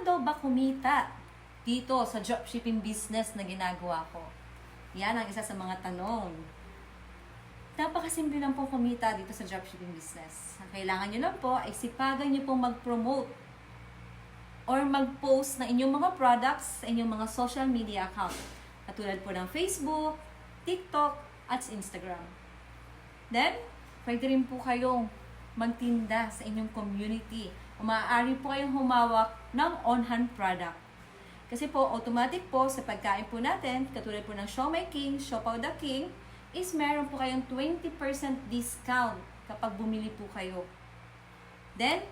Daw ba kumita dito sa dropshipping business na ginagawa ko? Yan ang isa sa mga tanong. Napakasimple lang po kumita dito sa dropshipping business. Ang kailangan nyo lang po ay sipagan nyo pong mag-promote or mag-post na inyong mga products sa inyong mga social media account. Katulad po ng Facebook, TikTok, at Instagram. Then, pwede rin po kayong magtinda sa inyong community. O maaari po kayong humawak ng on-hand product. Kasi po, automatic po sa pagkain po natin, katulad po ng Siomai King, the King, is meron po kayong 20% discount kapag bumili po kayo. Then,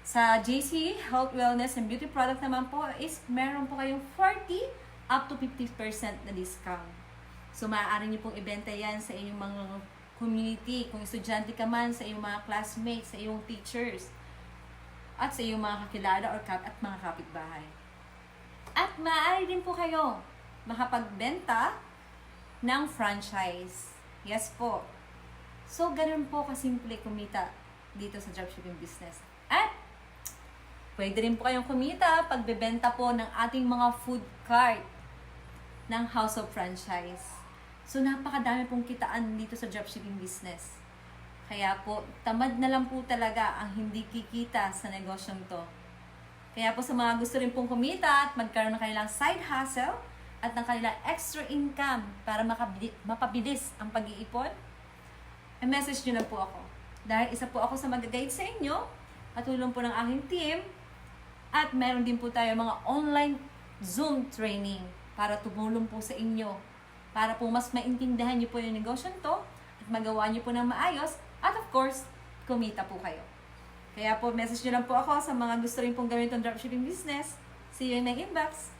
sa JC Health, Wellness, and Beauty Product naman po is meron po kayong 40 up to 50% na discount. So, maaari niyo pong ibenta yan sa inyong mga community. Kung estudyante ka man, sa iyong mga classmates, sa iyong teachers, at sa iyong mga kakilala or kap at mga kapitbahay. At maaari din po kayo makapagbenta ng franchise. Yes po. So, ganun po kasimple kumita dito sa dropshipping business. At, pwede rin po kayong kumita pagbebenta po ng ating mga food cart ng House of Franchise. So, napakadami pong kitaan dito sa dropshipping business. Kaya po, tamad na lang po talaga ang hindi kikita sa negosyong to. Kaya po sa mga gusto rin pong kumita at magkaroon ng kanilang side hustle at ng kanilang extra income para makabili, mapabilis ang pag-iipon, i-message nyo lang po ako. Dahil isa po ako sa mag-guide sa inyo, katulong po ng aking team, at meron din po tayo mga online Zoom training para tumulong po sa inyo. Para po mas maintindihan nyo po yung negosyo to magawa nyo po ng maayos at of course, kumita po kayo. Kaya po, message nyo lang po ako sa mga gusto rin pong gawin itong dropshipping business. See you in my inbox.